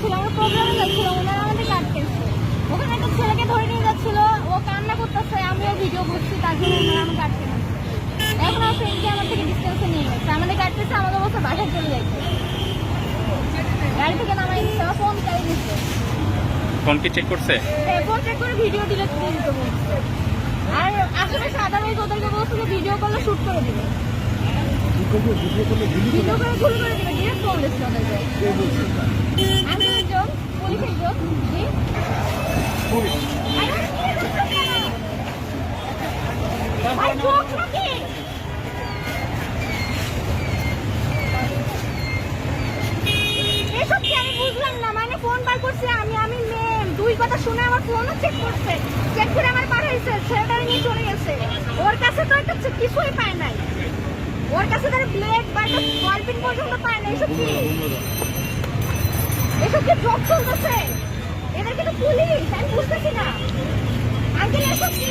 যাচ্ছিল আমরা প্রোগ্রামে যাচ্ছিল ওনারা আমাদেরকে আটকেছে ওখানে একটা ছেলেকে ধরে নিয়ে যাচ্ছিল ও কান্না করতেছে আমিও ভিডিও করছি তার জন্য ওনারা আমাকে আটকে নিচ্ছে এখন আমার ফ্রেন্ডকে আমার থেকে ডিস্টেন্সে নিয়ে গেছে। আমাদেরকে আটকেছে আমাদের বলছে বাসায় চলে যাইতে গাড়ি থেকে নামাই দিচ্ছে আমার ফোন চাই দিচ্ছে। ফোন কি চেক করছে? ফোন চেক করে ভিডিও ডিলিট করে দিতে বলছে। আর আশেপাশে আদারওয়াইজ ওদেরকে বলছে যে ভিডিও করলে শুট করে দিবে। ভিডিও করে ভুল করে দিবে ডিরেক্ট ফোন দিচ্ছে ওদেরকে। আমি শুনে আমার ফোনও চেক করছে চেক করে আমার পাঠাইছে ছেলেটারে নিয়ে চলে গেছে ওর কাছে তো একটা কিছুই পায় নাই। ওর কাছে তার ব্লেড বা একটা পর্যন্ত পায় না এসব কি এদের কিন্তু পুলিশ আমি বুঝতেছি না। আঙ্কেল, এসব কি?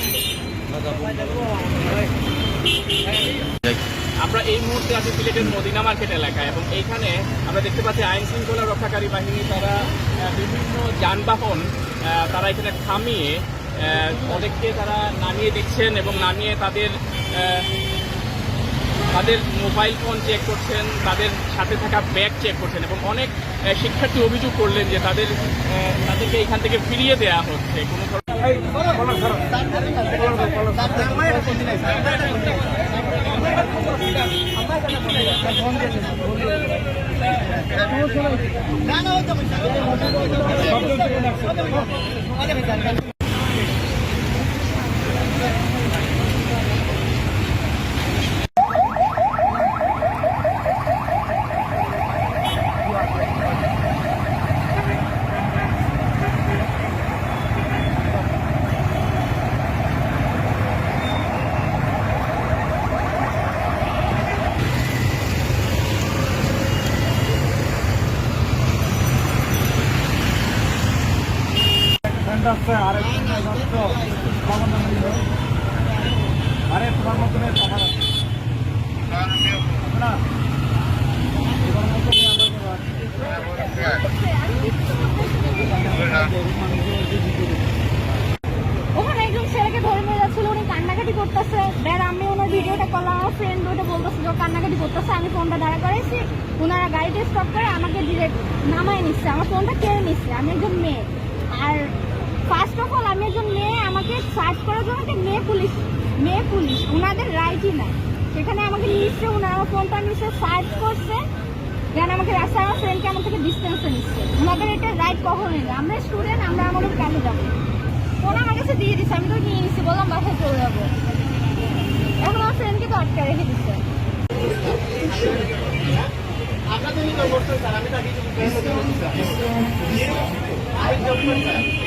আমরা এই মুহূর্তে আছি সিলেটের মদিনা মার্কেট এলাকায় এবং এইখানে আমরা দেখতে পাচ্ছি আইন শৃঙ্খলা রক্ষাকারী বাহিনী, তারা বিভিন্ন যানবাহন তারা এখানে থামিয়ে ওদেরকে তারা নামিয়ে দিচ্ছেন এবং নামিয়ে তাদের তাদের মোবাইল ফোন চেক করছেন, তাদের সাথে থাকা ব্যাগ চেক করছেন এবং অনেক শিক্ষার্থী অভিযোগ করলেন যে তাদের তাদেরকে এখান থেকে ফিরিয়ে দেওয়া হচ্ছে। কোনো ধরনের মতনের কথা আছে না। তোমার মতনই আমার ওখানে একজন ছেলেকে ধরে নিয়ে যাচ্ছিল, উনি কান্নাকাটি করতেছে। দেন আমি ওনার ভিডিওটা করলাম, আমার ফ্রেন্ড ওইটা বলতেছে যে কান্নাকাটি করতেছে, আমি ফোনটা দাঁড়া করাইছি। ওনারা গাড়িতে স্টপ করে আমাকে ডিরেক্ট নামায় নিচ্ছে, আমার ফোনটা কেড়ে নিচ্ছে, আমি একজন মেয়ে। আর ফার্স্ট অফ অল আমি একজন মেয়ে আমাকে সার্চ করার জন্য একটা মেয়ে পুলিশ মেয়ে পুলিশ ওনাদের রাইটই নাই। সেখানে আমাকে নিচ্ছে ওনারা আমার ফোনটা নিচ্ছে সার্চ করছে দেন আমাকে রাস্তায় আমার ফ্রেন্ডকে আমার থেকে ডিস্টেন্সে নিচ্ছে। ওনাদের এটা রাইট কখনোই না। আমরা স্টুডেন্ট আমরা আমাদের কেন যাব? ফোন আমার কাছে দিয়ে দিচ্ছে আমি তো নিয়ে নিচ্ছি বললাম বাসায় চলে যাব। এখন আমার ফ্রেন্ডকে তো আটকে রেখে দিচ্ছে। এই, বলো,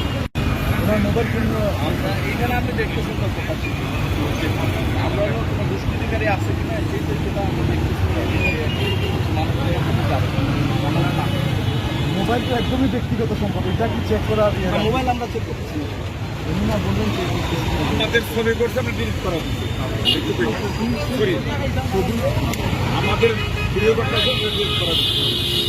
মোবাইল ফোন আমরা এখানে আপনি দেখতেছেন তো পাচ্ছি আমরা কোনো দুষ্কৃতিকারী আছে কিনা সেই সেটা আমরা দেখতেছি মানুষের এখানে যাবে আমরা না মোবাইল তো একদমই ব্যক্তিগত সম্পদ এটা কি চেক করা মোবাইল আমরা চেক করতেছি। উনি না বললেন আমাদের ছবি করছে আমরা ডিলিট করা আমাদের ভিডিও করতে ডিলিট করা দিচ্ছি